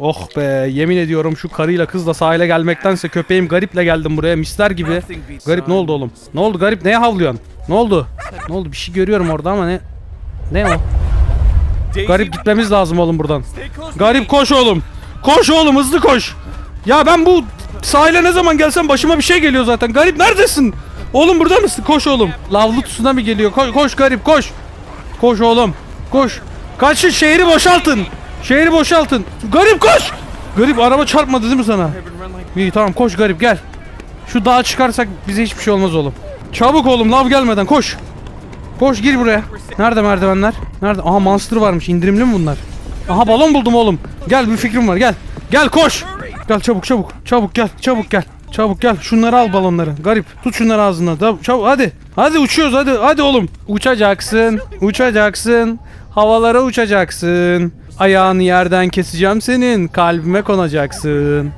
Oh be yemin ediyorum şu karıyla kızla sahile gelmektense köpeğim gariple geldim buraya misler gibi. Garip ne oldu oğlum? Ne oldu garip neye havlıyorsun? Ne oldu? Ne oldu bir şey görüyorum orada ama ne? Ne o? Garip gitmemiz lazım oğlum buradan. Garip koş oğlum. Koş oğlum hızlı koş. Ya ben bu sahile ne zaman gelsem başıma bir şey geliyor zaten. Garip neredesin? Oğlum burada mısın? Koş oğlum. Lavlı tsunami geliyor. Koş, koş garip koş. Koş oğlum. Koş. Kaçın şehri boşaltın. Şehri boşaltın. Garip koş. Garip araba çarpmadı değil mi sana? İyi tamam koş garip gel. Şu dağa çıkarsak bize hiçbir şey olmaz oğlum. Çabuk oğlum lav gelmeden koş. Koş gir buraya. Nerede merdivenler? Nerede? Aha monster varmış. İndirimli mi bunlar? Aha balon buldum oğlum. Gel bir fikrim var gel. Gel koş. Gel çabuk çabuk. Çabuk gel. Çabuk gel. Çabuk gel. Şunları al balonları. Garip. Tut şunları ağzına. Çabuk hadi. Hadi uçuyoruz hadi. Hadi oğlum. Uçacaksın. Uçacaksın. Havalara uçacaksın. Ayağını yerden keseceğim senin. Kalbime konacaksın.